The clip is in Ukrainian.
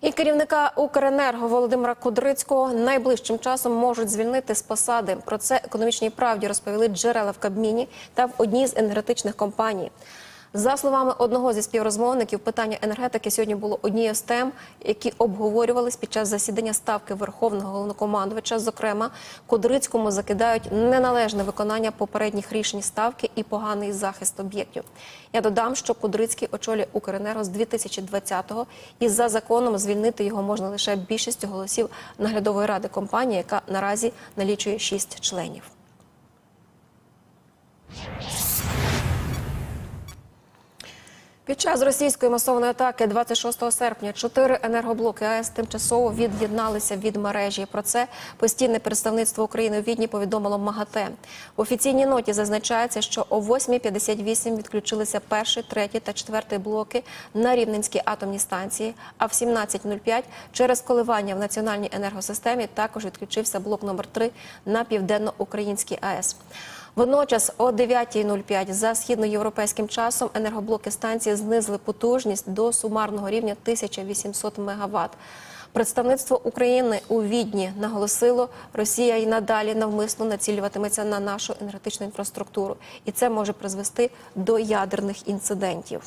І керівника Укренерго Володимира Кудрицького найближчим часом можуть звільнити з посади. Про це економічній правді розповіли джерела в Кабміні та в одній з енергетичних компаній. За словами одного зі співрозмовників, питання енергетики сьогодні було однією з тем, які обговорювались під час засідання ставки Верховного головнокомандувача. Зокрема, Кудрицькому закидають неналежне виконання попередніх рішень ставки і поганий захист об'єктів. Я додам, що Кудрицький очолює Укренерго з 2020-го, і за законом звільнити його можна лише більшістю голосів наглядової ради компанії, яка наразі налічує 6 членів. Під час російської масової атаки 26 серпня чотири енергоблоки АЕС тимчасово від'єдналися від мережі. Про це постійне представництво України у Відні повідомило МАГАТЕ. В офіційній ноті зазначається, що о 8.58 відключилися перший, третій та четвертий блоки на Рівненській атомній станції. А в 17.05 через коливання в національній енергосистемі також відключився блок номер 3 на південно-українській АЕС. Водночас о 9.05 за східноєвропейським часом енергоблоки станції знизили потужність до сумарного рівня 1800 МВт. Представництво України у Відні наголосило, Росія й надалі навмисно націлюватиметься на нашу енергетичну інфраструктуру, і це може призвести до ядерних інцидентів.